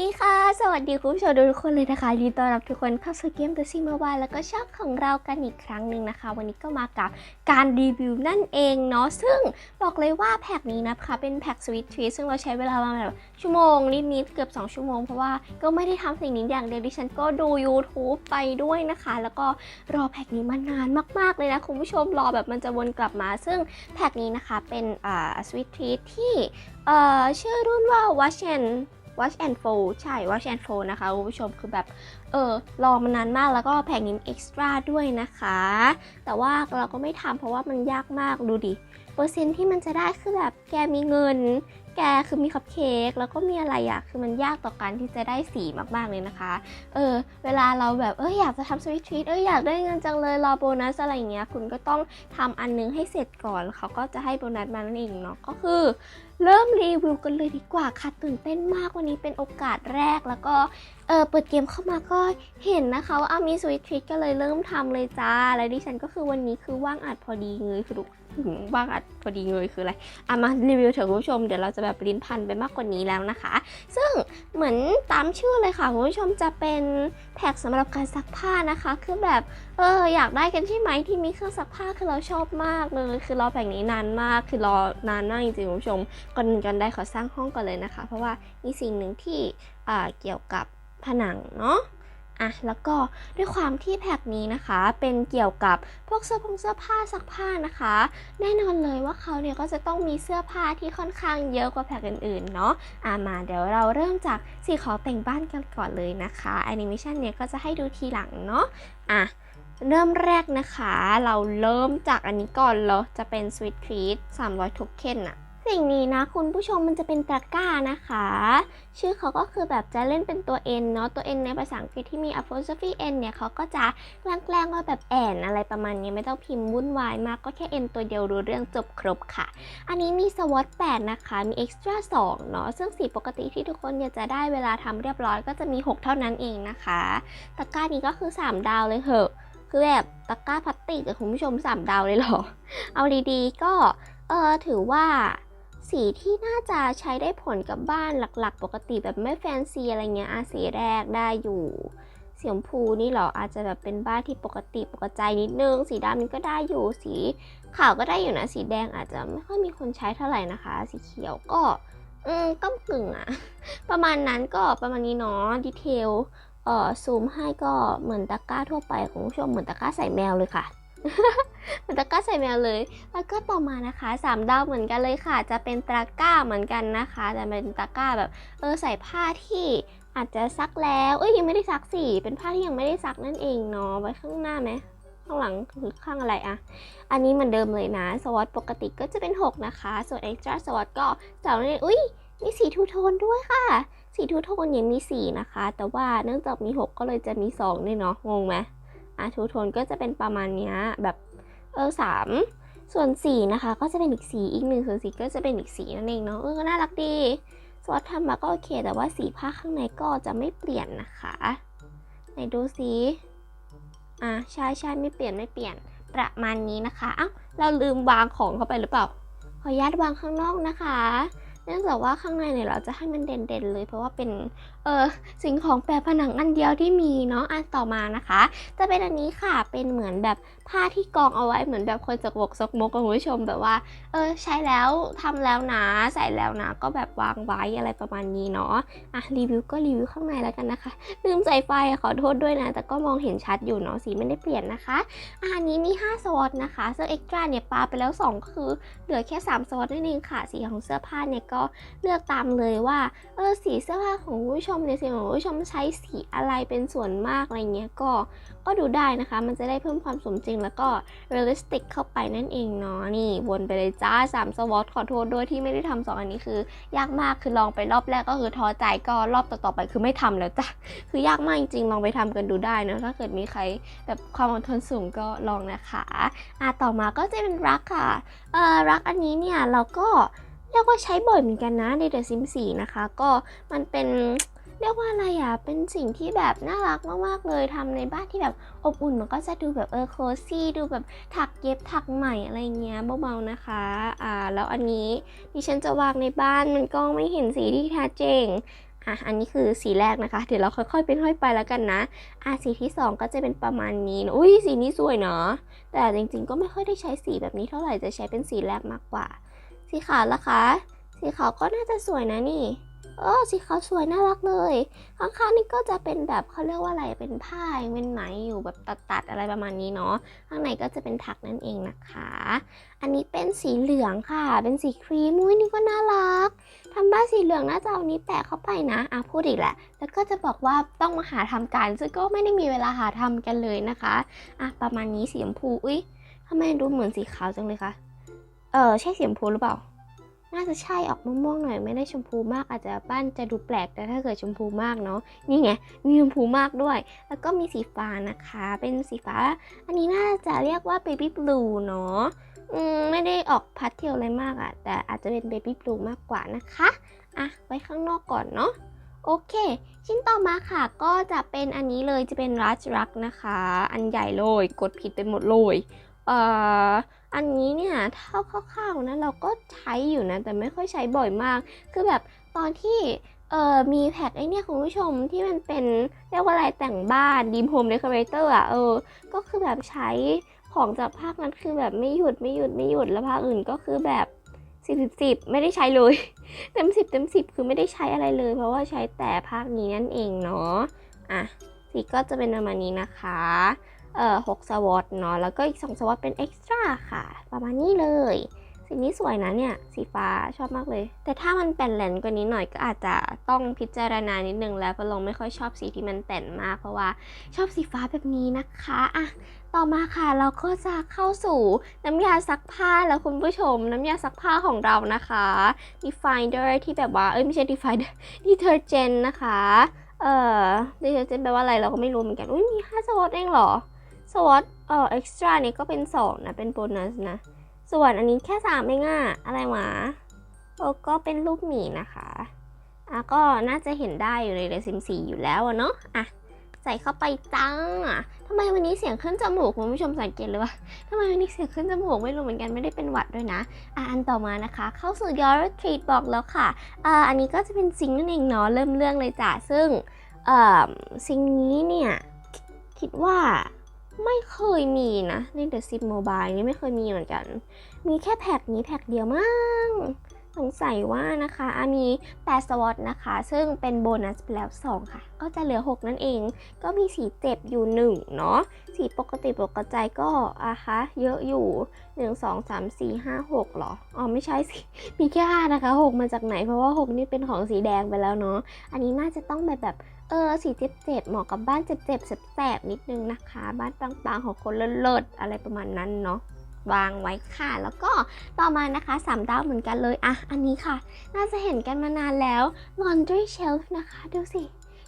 ดีค่ะ สวัสดีคุณผู้ชมทุกคนเลยนะคะยินดีต้อนรับทุกคนเข้าสู่เกม The Sim Mobile แล้วก็ช่องของเรากันอีกครั้งหนึ่งนะคะ วันนี้ก็มากับการรีวิวนั่นเองเนาะซึ่งบอกเลยว่าแพ็กนี้นะคะเป็นแพ็กสวิตทรีซึ่งเราใช้เวลาประมาณแบบชั่วโมงนิดๆเกือบ 2 ชั่วโมง เพราะว่าก็ไม่ได้ทำสิ่งนี้อย่างเดียวดิฉันก็ดู YouTube ไปด้วยนะคะ แล้วก็รอแพ็กนี้มานานมากๆเลยนะคุณผู้ชมรอแบบมันจะวนกลับมา ซึ่งแพ็กนี้นะคะเป็นอ่าสวิตทรีที่เอ่อชื่อรุ่นว่า Watch and Watch and Fold ใช่ Watch and Fold นะคะคุณผู้ชมคือแบบ เออรอมานานมากแล้วก็แพ็กนี้เอ็กซ์ตร้าด้วยนะคะ แต่ว่าเราก็ไม่ทำเพราะว่ามันยากมากดูดิเปอร์เซ็นต์ที่มันจะได้คือแบบแกมีเงิน แกคือมีคัพเค้กแล้วก็มีอะไรอะคือมันยากต่อการที่จะได้สีมากๆเลยนะคะ เออ เวลาเราแบบเอออยากจะทำสวิตทรีตเอออยากได้เงินจังเลยรอโบนัสอะไรเงี้ย คุณก็ต้องทำอันนึงให้เสร็จก่อนแล้วเขาก็จะให้โบนัสมานั่นเองเนาะก็คือ เริ่มรีวิวกันเลยดีกว่าค่ะตื่นเต้นมากวันนี้เป็นโอกาสแรกแล้วก็ ออเปิดเกมเข้ามาก็เห็นนะคะว่าอามีสวิตทริกก็เลยเริ่มทำเลยจ้า และดิฉันก็คือวันนี้คือว่างอัดพอดีเลยคือถึงว่างอัดพอดีเลยคืออะไรอะมารีวิวเถอะคุณผู้ชมเดี๋ยวเราจะแบบลิ้นพันไปมากกว่านี้แล้วนะคะ ซึ่งเหมือนตามชื่อเลยค่ะคุณผู้ชมจะเป็นแพ็กสำหรับการซักผ้านะคะ คือแบบเอออยากได้กันใช่ไหมที่มีเครื่องซักผ้าคือเราชอบมากเลยคือรอแพ็กนี้นานมากคือรอนานมากจริงๆคุณผู้ชมก่อนอื่นกันได้ขอสร้างห้องก่อนเลยนะคะ เพราะว่ามีสิ่งหนึ่งที่อ่าเกี่ยวกับ ผนังเนาะอะแล้วก็ด้วยความที่แพ็กนี้นะคะ เป็นเกี่ยวกับพวกเสื้อผงเสื้อผ้าซักผ้านะคะ แน่นอนเลยว่าเขาเนี่ยก็จะต้องมีเสื้อผ้าที่ค่อนข้างเยอะกว่าแพ็กอื่นๆเนาะอะมาเดี๋ยวเราเริ่มจากสีขอแต่งบ้านกันก่อนเลยนะคะแอนิเมชันเนี่ยก็จะให้ดูทีหลังเนาะอะเริ่มแรกนะคะ เราเริ่มจากอันนี้ก่อนเลยจะเป็น Sweet Treat 300โทเค็นอะ สิ่งนี้นะคุณผู้ชมมันจะเป็นตะกร้านะคะ ชื่อเขาก็คือแบบจะเล่นเป็นตัว N เนาะตัว N ในภาษาอังกฤษที่มี apostrophe N เนี่ยเขาก็จะแกล้งว่าแบบแอนอะไรประมาณนี้ไม่ต้องพิมพ์วุ่นวายมากก็แค่ N ตัวเดียวรู้เรื่องจบครบค่ะ อันนี้มี SWOT 8 นะคะ มี Extra 2 เนาะซึ่งสีปกติที่ทุกคนเนี่ยจะได้เวลาทำเรียบร้อยก็จะมี 6 เท่านั้นเองนะคะตะกร้านี้ก็คือ 3 ดาวเลยเหอะคือแบบตะกร้าพลาสติกอะคุณผู้ชมสามดาวเลยเหรอ เอาดีๆก็ เออถือว่า สีที่น่าจะใช้ได้ผลกับบ้านหลักๆ ปกติแบบไม่แฟนซีอะไรเงี้ยอาสีแรกได้อยู่สีชมพูนี่หรออาจจะแบบเป็นบ้านที่ปกติปกตินิดนึง สีดำนี่ก็ได้อยู่สีขาวก็ได้อยู่นะสีแดงอาจจะไม่ค่อยมีคนใช้เท่าไหร่นะคะ สีเขียวก็ อืมก้ากึ่งอะประมาณนั้นก็ประมาณนี้เนาะดีเทลเอ่อซูมให้ก็เหมือนตะกร้าทั่วไปของผู้ชมเหมือนตะกร้าใส่แมวเลยค่ะ มือนตะกร้าใส่แมวเลย แล้วก็ต่อมานะคะสามดาวเหมือนกันเลยค่ะ จะเป็นตะกร้าเหมือนกันนะคะ แต่เป็นตะกร้าแบบเออใส่ผ้าที่อาจจะซักแล้ว เอ้ยยังไม่ได้ซักสิ เป็นผ้าที่ยังไม่ได้ซักนั่นเองเนาะ ไว้ข้างหน้าไหมข้างหลังหรือข้างอะไรอะอันนี้เหมือนเดิมเลยนะ สวอตปกติก็จะเป็น 6 นะคะ ส่วน extra สวอตก็สองนี่อุ้ยมีสีทูโทนด้วยค่ะ สีทูโทนเนี่ยมี 4 นะคะ แต่ว่าเนื่องจากมี 6 ก็เลยจะมี2นี่ยเนาะ งงไหม อะทูโทนก็จะเป็นประมาณเนี้ยแบบเออสามส่วนสีนะคะ ก็จะเป็นอีกสีอีกหนึ่งส่วนสีก็จะเป็นอีกสีนั่นเองเนาะเออก็น่ารักดีสวอตทำมาก็โอเค แต่ว่าสีผ้าข้างในก็จะไม่เปลี่ยนนะคะไหนดูสิอะใช่ใช่ไม่เปลี่ยนไม่เปลี่ยนประมาณนี้นะคะ เอ้า เราลืมวางของเข้าไปหรือเปล่า ขออนุญาตวางข้างนอกนะคะ เนื่องจากว่าข้างในเนี่ยเราจะให้มันเด่นๆเลย เพราะว่าเป็นเออสิ่งของแปรผนังอันเดียวที่มีเนาะอันต่อมานะคะ จะเป็นอันนี้ค่ะเป็นเหมือนแบบ ผ้าที่กองเอาไว้เหมือนแบบคนจกบกซกมกคุณผู้ชมแบบว่า เออใช้แล้วทำแล้วนะใส่แล้วนะ ก็แบบวางไว้อะไรประมาณนี้เนาะอะรีวิวก็รีวิวข้างในแล้วกันนะคะ ลืมใส่ไฟขอโทษด้วยนะ แต่ก็มองเห็นชัดอยู่เนาะสีไม่ได้เปลี่ยนนะคะอันนี้มี 5 สวอตนะคะซึ่งเอ็กซ์ตร้าเนี่ยปาไปแล้ว 2 ก็คือเหลือแค่ 3 สวอตนั่นเองค่ะ สีของเสื้อผ้าเนี่ยก็เลือกตามเลยว่าเออสีเสื้อผ้าของผู้ชมเนี่ยสีของผู้ชมใช้สีอะไรเป็นส่วนมากอะไรเงี้ยก็ ก็ดูได้นะคะ มันจะได้เพิ่มความสมจริงแล้วก็เรียลลิสติกเข้าไปนั่นเองเนาะนี่วนไปเลยจ้า3สวอตขอโทษด้วยที่ไม่ได้ทำสองอันนี้คือยากมากคือลองไปรอบแรกก็คือท้อใจก็รอบต่อๆไปคือไม่ทำแล้วจ้ะคือยากมากจริงๆลองไปทำกันดูได้เนะถ้าเกิดมีใครแบบความอดทนสูงก็ลองนะคะอะต่อมาก็จะเป็นรักค่ะเอ่อรักอันนี้เนี่ยเราก็เรียกว่าใช้บ่อยเหมือนกันนะใน The Sims 4นะคะ ก็มันเป็น เรียกว่าอะไรอะ เป็นสิ่งที่แบบน่ารักมากๆเลยทำในบ้านที่แบบอบอุ่นมันก็จะดูแบบเออโคซี่ดูแบบถักเย็บถักใหม่อะไรเงี้ยเบาๆนะคะ อ่า แล้วอันนี้ดิฉันจะวางในบ้านมันก็ไม่เห็นสีที่แท้จริงอะ อันนี้คือสีแรกนะคะ เดี๋ยวเราค่อยๆ เป็นค่อยไปแล้วกันนะ อะ สีที่สองก็จะเป็นประมาณนี้นะอุ้ยสีนี้สวยเนาะ แต่จริงๆ ก็ไม่ค่อยได้ใช้สีแบบนี้เท่าไหร่ จะใช้เป็นสีแรกมากกว่า สีขาวล่ะคะ สีขาวก็น่าจะสวยนะนี่ เออสีขาวสวยน่ารักเลย ข้างๆนี่ก็จะเป็นแบบเขาเรียกว่าอะไรเป็นผ้าเป็นไหมอยู่แบบตัดๆอะไรประมาณนี้เนาะข้างในก็จะเป็นถักนั่นเองนะคะ อันนี้เป็นสีเหลืองค่ะ เป็นสีครีมอุ้ยนี่ก็น่ารักทำบ้านสีเหลืองน่าจะเอานี้แปะเข้าไปนะอะพูดอีกแหละ แล้วก็จะบอกว่าต้องมาหาทำกันซึ่งก็ไม่ได้มีเวลาหาทำกันเลยนะคะอะประมาณนี้สีชมพูอุ้ยทำไมดูเหมือนสีขาวจังเลยคะเออใช่สีชมพูหรือเปล่า น่าจะใช่ออกม่วงๆหน่อยไม่ได้ชมพูมากอาจจะบ้านจะดูแปลกแต่ถ้าเกิดชมพูมากเนาะนี่ไงมีชมพูมากด้วย แล้วก็มีสีฟ้านะคะ เป็นสีฟ้า อันนี้น่าจะเรียกว่า baby blue เนาะอืมไม่ได้ออกพัดเทลอะไรมากอะแต่อาจจะเป็น baby blue มากกว่านะคะอะไว้ข้างนอกก่อนเนาะโอเค ชิ้นต่อมาค่ะก็จะเป็นอันนี้เลยจะเป็นรัชรักนะคะ อันใหญ่เลย กดผิดไปหมดเลยเอ่อ อันนี้เนี่ยเท่าคร่าวๆนะเราก็ใช้อยู่นะ แต่ไม่ค่อยใช้บ่อยมาก คือแบบตอนที่เอ่อมีแพ็คไอเนี่ยคุณผู้ชมที่มันเป็นเรียกว่าอะไรแต่งบ้านดีมโฮมเดคอเรเตอร์อะเออ ก็คือแบบใช้ของจากภาคนั้นคือแบบไม่หยุดไม่หยุดไม่หยุดแล้วภาคอื่นก็คือแบบสิบสิบสิบไม่ได้ใช้เลย เต็มสิบเต็มสิบคือไม่ได้ใช้อะไรเลย เพราะว่าใช้แต่ภาคนี้นั่นเองเนาะอะสีก็จะเป็นประมาณนี้นะคะ เอ่อหกสวอตเนาะแล้วก็อีกสองสวอตเป็นเอ็กซ์ตร้าค่ะ ประมาณนี้เลย สีนี้สวยนะเนี่ย สีฟ้าชอบมากเลย แต่ถ้ามันเป็นแหลนกว่านี้หน่อยก็อาจจะต้องพิจารณานิดนึงแล้วเพราะลงไม่ค่อยชอบสีที่มันแต่นมากเพราะว่าชอบสีฟ้าแบบนี้นะคะอะต่อมาค่ะเราก็จะเข้าสู่น้ำยาซักผ้าแล้วคุณผู้ชม น้ำยาซักผ้าของเรานะคะ Definer ที่แบบว่า เอ้ยไม่ใช่ Definer Detergent นะคะ เอ่อ Detergent แปลว่าอะไรเราก็ไม่รู้เหมือนกัน อุ้ยมี5สวอตเองเหรอ สวอตเอ่อ extra นี่ก็เป็น 2 นะ เป็นโบนัสนะ ส่วนอันนี้แค่สามเองอะอะไรหมาโอ้ก็เป็นรูปหมีนะคะอะก็น่าจะเห็นได้อยู่ในเรซิมสีอยู่แล้วเนาะอะใส่เข้าไปจังอะทำไมวันนี้เสียงขึ้นจมูกคุณผู้ชมสังเกตเลยว่าทำไมวันนี้เสียงขึ้นจมูกไม่รู้เหมือนกันไม่ได้เป็นหวัดด้วยนะอะอันต่อมานะคะ เข้าสู่ Your Treat บอกแล้วค่ะอ่าอันนี้ก็จะเป็นซิงนั่นเองเนาะเริ่มเรื่องเลยจ้ะซึ่งเอ่อซิงนี้เนี่ยคิดว่า ไม่เคยมีนะ ใน The Sim Mobile นี่ไม่เคยมีเหมือนกัน มีแค่แพ็คนี้แพ็คเดียวมั้งสงสัยว่านะคะอะมี8สวอตนะคะ ซึ่งเป็นโบนัสไปแล้ว 2 ค่ะ ก็จะเหลือ 6 นั่นเอง ก็มีสีเจ็บอยู่ 1 เนาะสีปกติปกติก็อะคะ เยอะอยู่ 1 2 3 4 5 6หรอ อ๋อ ไม่ใช่สิ มีแค่5นะคะ 6 มาจากไหน เพราะว่า 6 นี่เป็นของสีแดงไปแล้วเนาะ อันนี้น่าจะต้องแบบแบบ เออสีเจ็บๆเหมาะกับบ้านเจ็บๆแสบๆนิดนึงนะคะ บ้านปังๆของคนเลิศๆอะไรประมาณนั้นเนาะวางไว้ค่ะ แล้วก็ต่อมานะคะสามดาวเหมือนกันเลยอะอันนี้ค่ะ น่าจะเห็นกันมานานแล้ว laundry shelf นะคะ ดูสิ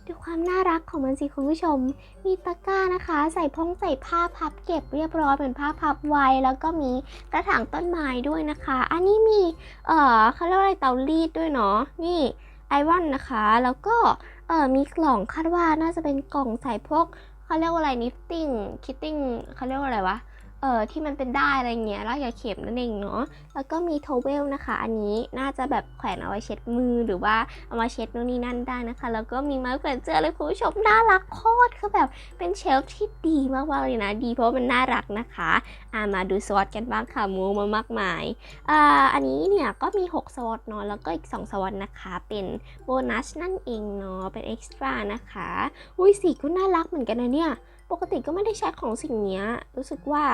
ดูความน่ารักของมันสิคุณผู้ชม มีตะกร้านะคะ ใส่พงใส่ผ้าพับเก็บเรียบร้อยเป็นผ้าพับไว้ แล้วก็มีกระถางต้นไม้ด้วยนะคะ อันนี้มี เอ่อเขาเรียกว่าอะไรเตารีดด้วยเนาะ นี่ไอรอนนะคะ แล้วก็ เออมีกล่องคาดว่าน่าจะเป็นกล่องใส่พวกเขาเรียกว่าอะไรนิฟติ้งคิตติ้งเขาเรียกว่าอะไรวะ เอ่อที่มันเป็นได้อะไรเงี้ยแล้วอย่าเข็มนั่นเองเนาะแล้วก็มีโทเวลนะคะ อันนี้น่าจะแบบแขวนเอาไว้เช็ดมือหรือว่าเอามาเช็ดนู่นนี่นั่นได้นะคะ แล้วก็มีไม้แขวนเสื้อเลยคุณผู้ชมน่ารักโคตรคือแบบเป็นเชลฟ์ที่ดีมากๆเลยนะ ดีเพราะว่ามันน่ารักนะคะอ่ามาดูสวอตกันบ้างค่ะมูมามากมายอ่าอันนี้เนี่ยก็มี 6 สวอตเนาะแล้วก็อีก 2 สวอตนะคะ เป็นโบนัสนั่นเองเนาะเป็นเอ็กซ์ตร้านะคะอุ้ยสีก็น่ารักเหมือนกันนะเนี่ย ปกติก็ไม่ได้ใช้ของสิ่งนี้รู้สึกว่า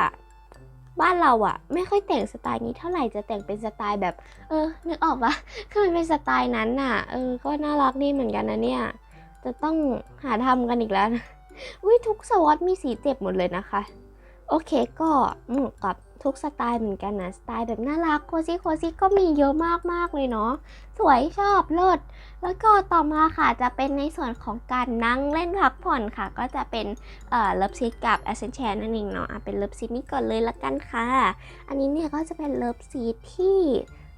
บ้านเราอะไม่ค่อยแต่งสไตล์นี้เท่าไหร่จะแต่งเป็นสไตล์แบบ เออนึกออกปะคือมันเป็นสไตล์นั้นน่ะเออก็น่ารักดีเหมือนกันนะเนี่ยจะต้องหาทำกันอีกแล้วนะอุ้ยทุกสวอตมีสีเจ็บหมดเลยนะคะ โอเคก็หมวกกับ ทุกสไตล์เหมือนกันนะ สไตล์แบบน่ารักโคซี่โคซี่ก็มีเยอะมากๆเลยเนาะสวยชอบเลิศแล้วก็ต่อมาค่ะจะเป็นในส่วนของการนั่งเล่นพักผ่อนค่ะ ก็จะเป็นเอ่อเลิฟซีกับแอสเซนเชนนั่นเองเนาะอะเป็นเลิฟซีนี้ก่อนเลยละกันค่ะ อันนี้เนี่ยก็จะเป็นเลิฟซีที่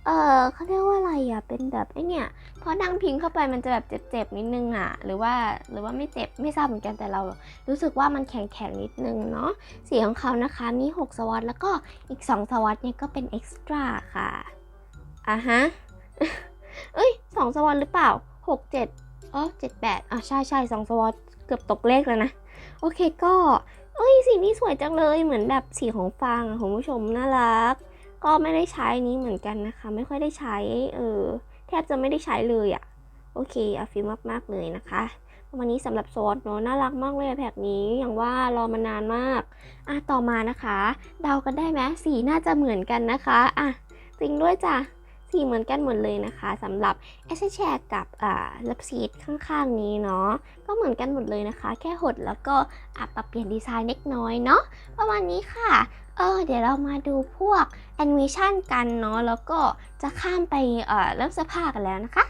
เออเขาเรียกว่าอะไรอะเป็นแบบไอเนี่ยพอนั่งพิงเข้าไปมันจะแบบเจ็บๆนิดนึงอะ หรือว่าหรือว่าไม่เจ็บไม่ทราบเหมือนกันแต่เรา รู้สึกว่ามันแข็งๆนิดนึงเนาะสีของเขานะคะมี 6 สวอตแล้วก็อีก 2 สวอตเนี่ยก็เป็นเอ็กซ์ตร้าค่ะอะฮะเอ้ย2สวอตหรือเปล่า 6 7อ๋อเจ็ดแปดอะใช่ใช่สองสวอตเกือบตกเลขแล้วนะ โอเคก็ เอ้ยสีนี้สวยจังเลยเหมือนแบบสีของฟางอะคุณผู้ชมน่ารัก ก็ไม่ได้ใช้นี้เหมือนกันนะคะ ไม่ค่อยได้ใช้ เออ แทบจะไม่ได้ใช้เลยอะโอเคอาฟิลมากๆเลยนะคะวันนี้สำหรับซอสเนาะน่ารักมากเลยแพ็กนี้อย่างว่ารอมานานมาก อะต่อมานะคะ เดากันได้ไหมสีน่าจะเหมือนกันนะคะอะจริงด้วยจ้ะสีเหมือนกันหมดเลยนะคะสำหรับเอสแชร์กับอ่าลับซีดข้างๆนี้เนาะก็เหมือนกันหมดเลยนะคะ แค่หดแล้วก็อะปรับเปลี่ยนดีไซน์เล็กน้อยเนาะประมาณนี้ค่ะ เออเดี๋ยวเรามาดูพวกแอนิเมชันกันเนาะแล้วก็จะข้ามไปเอ่อเริ่มเสื้อผ้ากันแล้วนะคะ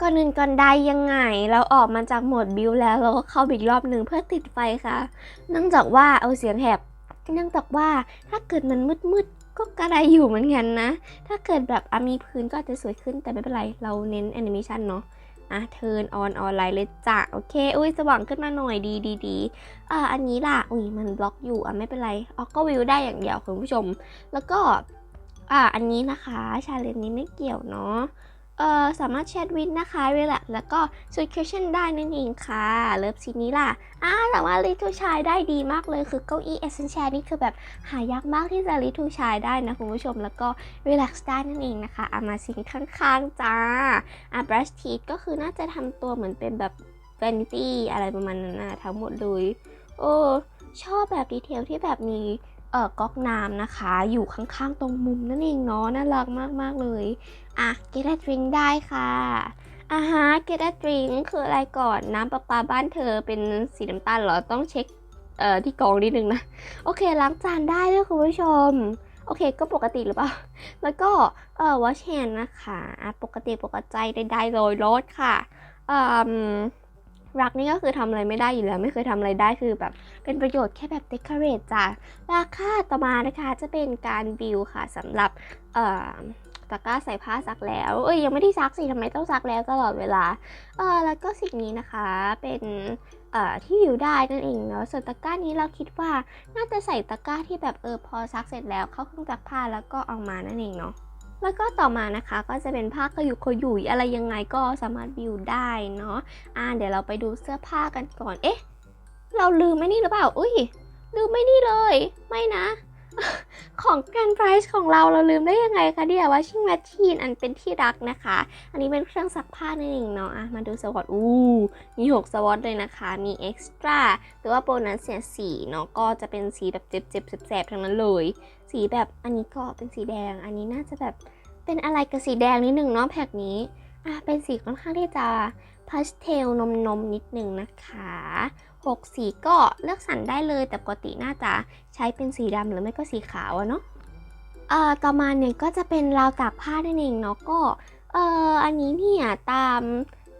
ก่อนอื่นก่อนใดยังไง เราออกมาจากโหมดบิวแล้วเราก็เข้าอีกรอบหนึ่งเพื่อติดไฟค่ะ เนื่องจากว่าเอาเสียงแหบเนื่องจากว่าถ้าเกิดมันมืดๆก็กระไดอยู่เหมือนกันนะ ถ้าเกิดแบบมีพื้นก็อาจจะสวยขึ้นแต่ไม่เป็นไร เราเน้นแอนิเมชันเนาะ อะเทิร์นออนออนไลน์เลยจ้ะโอเค อุ้ยสว่างขึ้นมาหน่อยดีดีดีอ่าอันนี้ล่ะ อุ้ยมันบล็อกอยู่อะไม่เป็นไรออกก็วิวได้อย่างเดียวคุณผู้ชม แล้วก็อ่าอันนี้นะคะชาเลนจ์นี้ไม่เกี่ยวเนาะ เอ่อสามารถแชทวินนะคะเวลาแล้วก็สวิตเคชั่นได้นั่นเองค่ะ เลิฟซีนี้ล่ะอ่าแต่ว่าลิทูชายได้ดีมากเลยคือเก้าอี้เอเซนแชร์นี่คือแบบหายากมากที่จะลิทูชายได้นะคุณผู้ชมแล้วก็รีแลกซ์ได้นั่นเองนะคะอามาซิงข้างๆจ้าอ่าบรัชทีก็คือน่าจะทำตัวเหมือนเป็นแบบแวนิตี้อะไรประมาณนั้นนะทั้งหมดเลยโอ้ชอบแบบดีเทลที่แบบมี เอ่อก๊อกน้ำนะคะ อยู่ข้างๆตรงมุมนั่นเองเนาะน่ารักมากๆเลยอะ get a drink ได้ค่ะอ่าฮะ get a drink คืออะไรก่อนน้ำประปาบ้านเธอเป็นสีน้ำตาลเหรอต้องเช็คเอ่อที่กองนิดนึงนะ โอเคล้างจานได้ด้วยคุณผู้ชม โอเคก็ปกติหรือเปล่า แล้วก็เอ่อ wash hand นะคะอะปกติปกติใดๆเลยรสค่ะอืม รักนี่ก็คือทำอะไรไม่ได้อยู่แล้ว ไม่เคยทำอะไรได้คือแบบเป็นประโยชน์แค่แบบเดคอเรทจ้ะราคาต่อมานะคะจะเป็นการบิวค่ะสำหรับเอ่อตะกร้าใส่ผ้าซักแล้ว เอ้ยยังไม่ได้ซักสิทำไมต้องซักแล้วตลอดเวลา เออแล้วก็สิ่งนี้นะคะเป็นเอ่อที่บิวได้นั่นเองเนาะส่วนตะกร้านี้เราคิดว่าน่าจะใส่ตะกร้าที่แบบเออพอซักเสร็จแล้วเข้าเครื่องซักผ้าแล้วก็เอามานั่นเองเนาะ แล้วก็ต่อมานะคะก็จะเป็นผ้าขยุกขยุยอะไรยังไงก็สามารถบิวได้เนาะอ่าเดี๋ยวเราไปดูเสื้อผ้ากันก่อนเอ๊ะ เราลืมไม่นี่หรือเปล่าอุ้ยลืมไม่นี่เลย ไม่นะ ของแกรนไพรส์ของเราเราลืมได้ยังไงคะเดียว่าชิงแมชชีนอันเป็นที่รักนะคะ อันนี้เป็นเครื่องซักผ้านั่นเองเนาะะมาดูสวอตอู้มี6สวอตเลยนะคะ มีเอ็กซ์ตร้าหรือว่าโบนัสเสียสีเนาะก็จะเป็นสีแบบเจ็บๆแสบๆทั้งนั้นเลย สีแบบอันนี้ก็เป็นสีแดง อันนี้น่าจะแบบเป็นอะไรกับสีแดงนิดหนึ่งเนาะแพ็กนี้อะเป็นสีค่อนข้างที่จะพาสเทลนมนมนิดหนึ่งนะคะ 6 สีก็เลือกสรรได้เลย แต่ปกติน่าจะใช้เป็นสีดำหรือไม่ก็สีขาวอะเนาะเอ่อต่อมาเนี่ยก็จะเป็นราวตากผ้านั่นเองเนาะก็เอ่ออันนี้เนี่ยตาม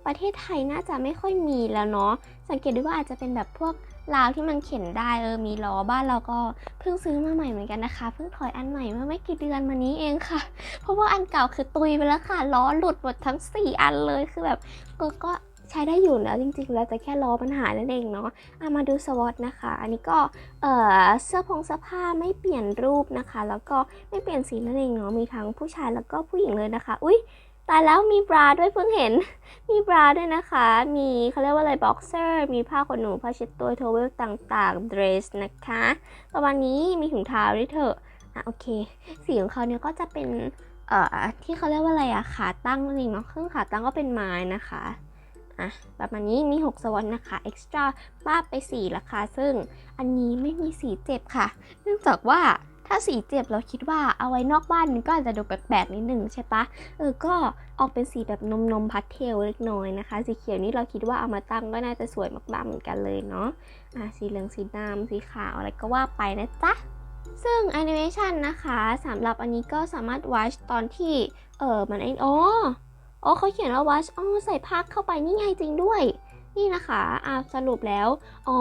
ประเทศไทยน่าจะไม่ค่อยมีแล้วเนาะสังเกตดูว่าอาจจะเป็นแบบพวกราวที่มันเข็นได้เออมีล้อบ้านเราก็เพิ่งซื้อมาใหม่เหมือนกันนะคะ เพิ่งถอยอันใหม่เมื่อไม่กี่เดือนมานี้เองค่ะ เพราะว่าอันเก่าคือตุยไปแล้วค่ะล้อหลุดหมดทั้ง 4 อันเลยคือแบบก็ก็ ใช้ได้อยู่แล้วจริงๆ แล้วแต่แค่ล้อปัญหานั่นเองเนาะอะมาดูสวอตนะคะ อันนี้ก็เอ่อเสื้อผงเสื้อผ้าไม่เปลี่ยนรูปนะคะ แล้วก็ไม่เปลี่ยนสีนั่นเองเนาะมีทั้งผู้ชายแล้วก็ผู้หญิงเลยนะคะ อุ้ยตายแล้วมีบราด้วยเพิ่งเห็น มีบราด้วยนะคะ มีเขาเรียกว่าอะไรบ็อกเซอร์ มีผ้าขนหนูผ้าเช็ดตัวโทเวลต่างๆเดรสนะคะประมาณนี้มีถุงเท้าด้วยเถอะอะโอเค สีของเขาเนี่ยก็จะเป็นเอ่อที่เขาเรียกว่าอะไรอะขาตั้งนั่นเองเนาะเครื่องขาตั้งก็เป็นไม้นะคะ อะประมาณนี้มี 6 สวอตนะคะเอ็กซ์ตร้าป้าไป 4 ราคา ซึ่งอันนี้ไม่มีสีเจ็บค่ะ เนื่องจากว่าถ้าสีเจ็บเราคิดว่าเอาไว้นอกบ้านมันก็อาจจะดูแปลกๆนิดนึงใช่ปะเออก็ออกเป็นสีแบบนมนมพัดเทลเล็กน้อยนะคะ สีเขียวนี่เราคิดว่าเอามาตั้งก็น่าจะสวยมากๆเหมือนกันเลยเนาะอะสีเหลืองสีดำสีขาวอะไรก็ว่าไปนะจ๊ะซึ่งแอนิเมชันนะคะสำหรับอันนี้ก็สามารถวัชตอนที่เออมันไอ้อ๋อ อ๋อเขาเขียนว่าวัชอ๋อใส่พักเข้าไปนี่ไงจริงด้วย นี่นะคะอ่าสรุปแล้ว อ๋อ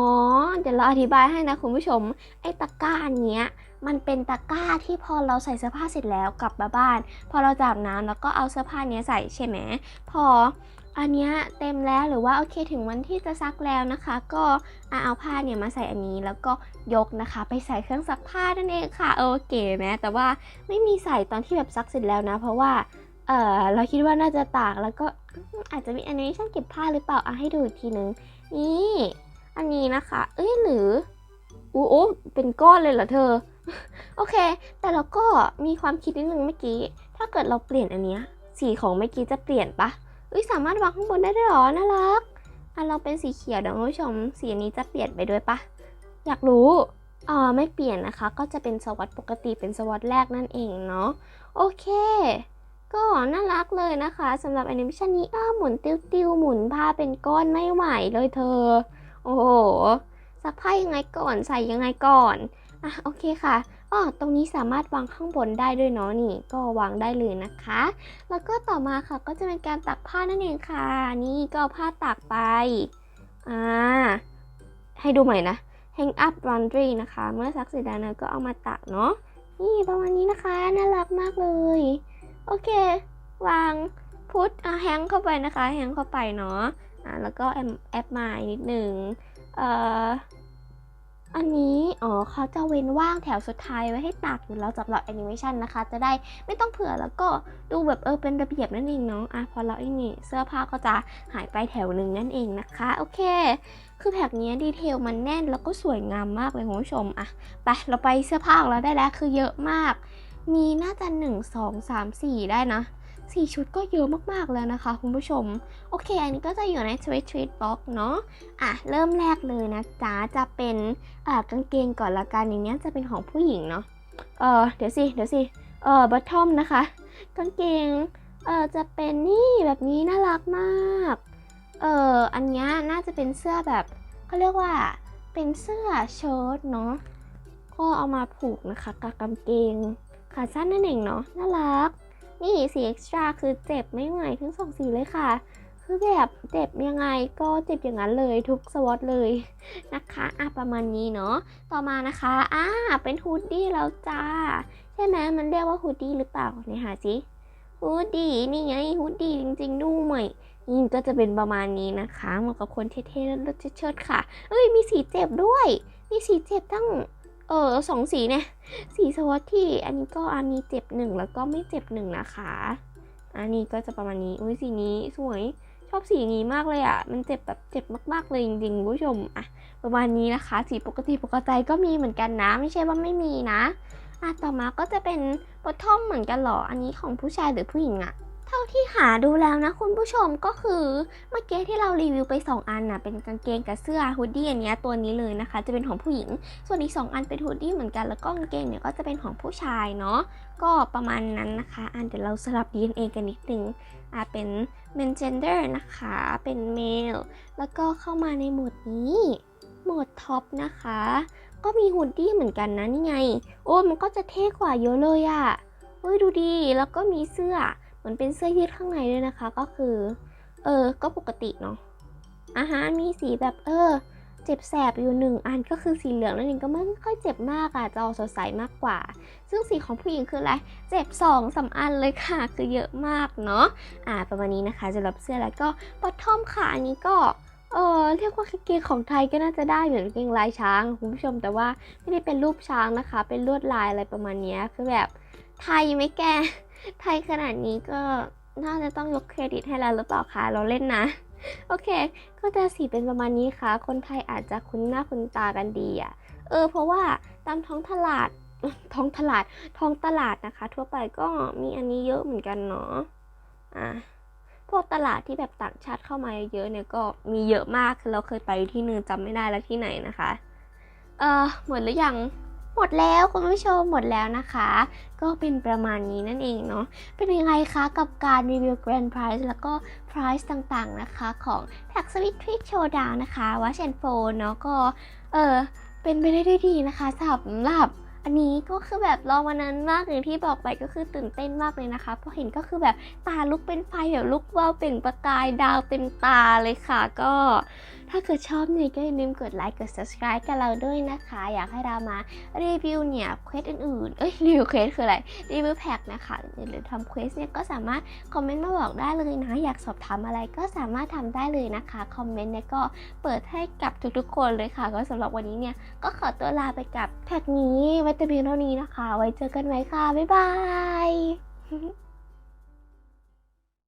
เดี๋ยวเราอธิบายให้นะคุณผู้ชม ไอ้ตะกร้าอันเนี้ยมันเป็นตะกร้าที่พอเราใส่เสื้อผ้าเสร็จแล้วกลับมาบ้าน พอเราจับน้ำแล้วก็เอาเสื้อผ้าเนี้ยใส่ใช่ไหมพออันเนี้ยเต็มแล้วหรือว่าโอเคถึงวันที่จะซักแล้วนะคะ ก็เอาผ้าเนี่ยมาใส่อันนี้แล้วก็ยกนะคะ ไปใส่เครื่องซักผ้านั่นเองค่ะโอเคไหมแต่ว่าไม่มีใส่ตอนที่แบบซักเสร็จแล้วนะ เพราะว่า เออเราคิดว่าน่าจะตากแล้วก็อาจจะมีแอนิเมชันเก็บผ้าหรือเปล่าอะให้ดูอีกทีนึง นี่ อันนี้นะคะ เอ้ยหรืออู้โอ้เป็นก้อนเลยเหรอเธอ โอเค แต่เราก็มีความคิดนิดนึงเมื่อกี้ ถ้าเกิดเราเปลี่ยนอันเนี้ยสีของเมื่อกี้จะเปลี่ยนปะเอ้ยสามารถวางข้างบนได้ด้วยหรอน่ารักอะเราเป็นสีเขียวเดี๋ยวคุณผู้ชมสีนี้จะเปลี่ยนไปด้วยปะอยากรู้อ่าไม่เปลี่ยนนะคะ ก็จะเป็นสวัสดปกติเป็นสวัสดแรกนั่นเองเนาะโอเค ก็น่ารักเลยนะคะสำหรับแอนิเมชันนี้อ้าหมุนติ้วติวๆหมุนผ้าเป็นก้อนไม่ไหวเลยเธอ โอ้โหซักผ้ายังไงก่อนใส่ยังไงก่อนอะโอเคค่ะอ๋อตรงนี้สามารถวางข้างบนได้ด้วยเนาะนี่ ก็วางได้เลยนะคะ แล้วก็ต่อมาค่ะก็จะเป็นการตักผ้านั่นเองค่ะ นี่ก็ผ้าตากไปอ่าให้ดูใหม่นะ hang up laundry นะคะ เมื่อซักเสร็จแล้วนะก็เอามาตักเนาะนี่ประมาณนี้นะคะ น่ารักมากเลย โอเค วางพุทแฮงเข้าไปนะคะ แฮงเข้าไปเนาะอะแล้วก็แอมแอปมาอีกนิดหนึ่งเอ่ออันนี้ อ๋อเขาจะเว้นว่างแถวสุดท้ายไว้ให้ตักอยู่แล้วสำหรับแอนิเมชันนะคะ จะได้ไม่ต้องเผื่อแล้วก็ดูแบบเออเป็นระเบียบนั่นเองเนาะอะพอเราอ้นี่เสื้อผ้าก็จะหายไปแถวหนึ่งนั่นเองนะคะ โอเค คือแพ็กนี้ดีเทลมันแน่นแล้วก็สวยงามมากเลยคุณผู้ชมอะไปเราไปเสื้อผ้าของเราได้แล้วคือเยอะมาก มีน่าจะ 1 2 3 4 ได้นะสี่ชุดก็เยอะมากๆแล้วนะคะ คุณผู้ชม โอเค อันนี้ก็จะอยู่ใน Tweet Tweet Box เนาะอะ เริ่มแรกเลยนะจ๊ะ จะเป็นอ่ากางเกงก่อนละกันอย่างเนี้ยจะเป็นของผู้หญิงเนาะเออเดี๋ยวสิ เดี๋ยวสิ เออบัตทอมนะคะ กางเกง เออจะเป็นนี่แบบนี้น่ารักมาก เอออันนี้น่าจะเป็นเสื้อแบบเขาเรียกว่า เป็นเสื้อเชิ้ตเนาะ ก็เอามาผูกนะคะกับกางเกง ขาสั้นนั่นเองเนาะน่ารัก นี่สีเอ็กซ์ตร้าคือเจ็บไม่ไหวทั้งสองสีเลยค่ะ คือแบบเจ็บยังไงก็เจ็บอย่างนั้นเลยทุกสวอตเลยนะคะอะประมาณนี้เนาะต่อมานะคะอ่าเป็นฮูดดี้แล้วจ้าใช่ไหมมันเรียกว่าฮูดดี้หรือเปล่าเนี่ยหาสิฮูดดี้นี่ไงฮูดดี้จริง ๆ ดูใหม่นี่ก็จะเป็นประมาณนี้นะคะเหมาะกับคนเท่ๆแล้วเชิดๆค่ะ เอ้ยมีสีเจ็บด้วย มีสีเจ็บตั้ง เออสองสีเนี่ย สีสวอตที่อันนี้ก็อันนี้เจ็บหนึ่งแล้วก็ไม่เจ็บหนึ่งนะคะ อันนี้ก็จะประมาณนี้ อุ้ยสีนี้สวย ชอบสีนี้มากเลยอะ่ะ มันเจ็บแบบเจ็บมากๆเลยจริงๆคุณผู้ชมอะประมาณนี้นะคะ สีปกติปกติก็มีเหมือนกันนะ ไม่ใช่ว่าไม่มีนะอะต่อมาก็จะเป็นบอททอมเหมือนกันหรอ อันนี้ของผู้ชายหรือผู้หญิงอะ เท่าที่หาดูแล้วนะคุณผู้ชมก็คือเมื่อกี้ที่เรารีวิวไป 2 อันน่ะเป็นกางเกงกับเสื้อฮูดดี้อันนี้ตัวนี้เลยนะคะ จะเป็นของผู้หญิง ส่วนอีก 2 อันเป็นฮูดดี้เหมือนกันแล้วก็กางเกงเนี่ยก็จะเป็นของผู้ชายเนาะก็ประมาณนั้นนะคะอันเดี๋ยวเราสลับ DNA กันนิดนึงอ่าเป็น men gender นะคะ เป็น male แล้วก็เข้ามาในโหมดนี้โหมดท็อปนะคะ ก็มีฮูดดี้เหมือนกันนะนี่ไง โอ้มันก็จะเท่กว่าเยอะเลยอะเฮ้ยดูดีแล้วก็มีเสื้อ เหมือนเป็นเสื้อยืดข้างในด้วยนะคะ ก็คือ เออ ก็ปกติเนาะอาหารมีสีแบบเออ เจ็บแสบอยู่หนึ่งอันก็คือสีเหลืองนั่นเองก็ไม่ค่อยเจ็บมากอะจะออกสดใสมากกว่า ซึ่งสีของผู้หญิงคืออะไร เจ็บสองสามอันเลยค่ะ คือเยอะมากเนาะ อ่า ประมาณนี้นะคะสำหรับเสื้อแล้วก็บอททอมค่ะ อันนี้ก็เออเรียกว่ากางเกงของไทยก็น่าจะได้เหมือนกางเกงลายช้างคุณผู้ชมแต่ว่าไม่ได้เป็นรูปช้างนะคะ เป็นลวดลายอะไรประมาณนี้คือแบบไทยไหมแก ไทยขนาดนี้ก็น่าจะต้องยกเครดิตให้เราหรือเปล่าคะเราเล่นนะ โอเค ก็จะสีเป็นประมาณนี้ค่ะ คนไทยอาจจะคุ้นหน้าคุ้นตากันดีอะ เออ เพราะว่าตามท้องตลาด ท้องตลาด ท้องตลาดนะคะ ทั่วไปก็มีอันนี้เยอะเหมือนกันเนาะ อะ พวกตลาดที่แบบต่างชาติเข้ามาเยอะเนี่ยก็มีเยอะมาก คือเราเคยไปที่หนึงจำไม่ได้แล้วที่ไหนนะคะ เออหมดหรือยัง หมดแล้วคุณผู้ชมหมดแล้วนะคะ ก็เป็นประมาณนี้นั่นเองเนาะเป็นยังไงคะกับการรีวิว Grand Prize แล้วก็ Prize ต่างๆนะคะของ t a x w i t Trick Showdown นะคะวัชแอนโฟนเนาะก็เออเป็นไปได้ด้วยดีนะคะสำหรับอันนี้ก็คือแบบรอมานานมากอย่างที่บอกไปก็คือตื่นเต้นมากเลยนะคะพอเห็นก็คือแบบตาลุกเป็นไฟแบบลุกวาวเปล่งประกายดาวเต็มตาเลยค่ะก็ ถ้าเกิดชอบเนี่ยก็อย่าลืมกดไลค์กด subscribe กันเราด้วยนะคะ อยากให้เรามารีวิวเนี่ยเควสอื่นๆ เอ้ยรีวิวเควสคืออะไรรีวิวแพ็กนะคะหรือทำเควสเนี่ยก็สามารถคอมเมนต์มาบอกได้เลยนะ อยากสอบถามอะไรก็สามารถทำได้เลยนะคะคอมเมนต์เนี่ยก็เปิดให้กับทุกๆ คนเลยค่ะ ก็สำหรับวันนี้เนี่ยก็ขอตัวลาไปกับแพ็กนี้ไว้แต่เพียงเท่านี้นะคะ ไว้เจอกันใหม่ค่ะบ๊ายบาย